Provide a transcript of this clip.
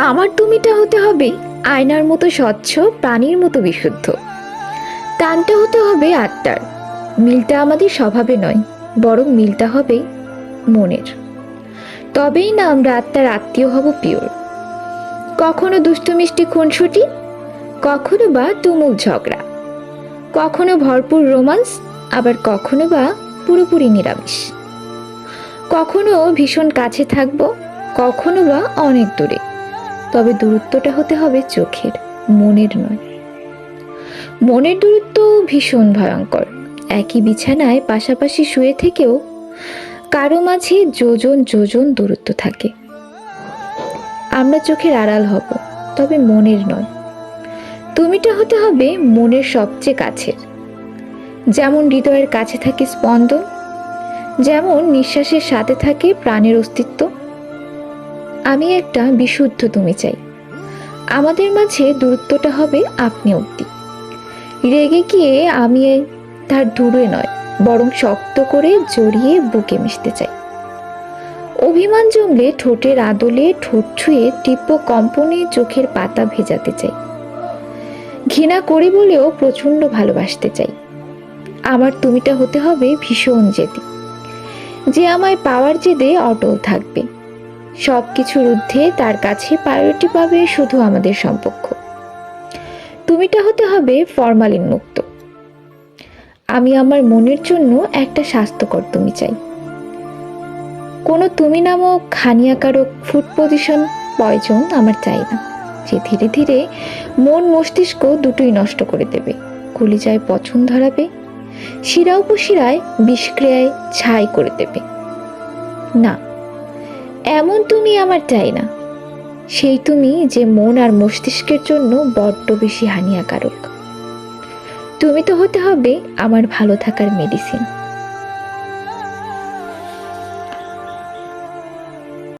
আমার তুমিটা হতে হবে আয়নার মতো স্বচ্ছ, প্রাণীর মতো বিশুদ্ধ। টানটা হতে হবে আত্মার। মিলটা আমাদের স্বভাবে নয়, বরং মিলটা হবে মনের। তবেই না আমরা আত্মার আত্মীয় হব পিওর। কখনো দুষ্টু মিষ্টি খুনসুটি, কখনো বা তুমুল ঝগড়া। কখনো ভরপুর রোমান্স, আবার কখনো বা পুরোপুরি নিরামিষ। কখনো ভীষণ কাছে থাকব, কখনো বা অনেক দূরে। তবে দূরত্বটা হতে হবে চোখের, মনের নয়। মনের দূরত্ব ভীষণ ভয়ঙ্কর। একই বিছানায় পাশাপাশি শুয়ে থেকেও কারও মাঝে যোজন যোজন দূরত্ব থাকে। আমরা চোখের আড়াল হব, তবে মনের নয়। তুমিটা হতে হবে মনের সবচেয়ে কাছের। যেমন হৃদয়ের কাছে থাকে স্পন্দন, যেমন নিঃশ্বাসের সাথে থাকে প্রাণের অস্তিত্ব। আমি একটা বিশুদ্ধ তুমি চাই। আমাদের মাঝে দূরত্বটা হবে আপনি অব্দি রেগে গিয়ে আমি তার দূরে নয়, বরং শক্ত করে জড়িয়ে বুকে মিশতে চাই। অভিমান জমলে ঠোঁটের আদলে ঠোঁট ছুঁয়ে তীব্র কম্পনে চোখের পাতা ভেজাতে চাই। ঘৃণা করি বলেও প্রচণ্ড ভালোবাসতে চাই। আমার তুমিটা হতে হবে ভীষণ জেদি। যে আমায় পাওয়ার জেদে অটল থাকবে। সব কিছুর ঊর্ধ্বে তার কাছে প্রায়োরিটি পাবে শুধু আমাদের সম্পর্ক। তুমিটা হতে হবে ফরমালিন মুক্ত। আমি আমার মনের জন্য একটা স্বাস্থ্যকর তুমি চাই। কোনো তুমি নামক হানিয়াকারক ফুড পজিশন পয়জন আমার চাই না, যে ধীরে ধীরে মন মস্তিষ্ক দুটোই নষ্ট করে দেবে। কলিজায় পছন ধরাবে শিরা উপশিরায় বিষক্রিয়ায় ছাই করে দেবে। না এমন তুমি আমার চাই না। সেই তুমি যে মন আর মস্তিষ্কের জন্য বড্ড বেশি হানিয়াকারক তুমি তো হতে হবে আমার ভালো থাকার মেডিসিন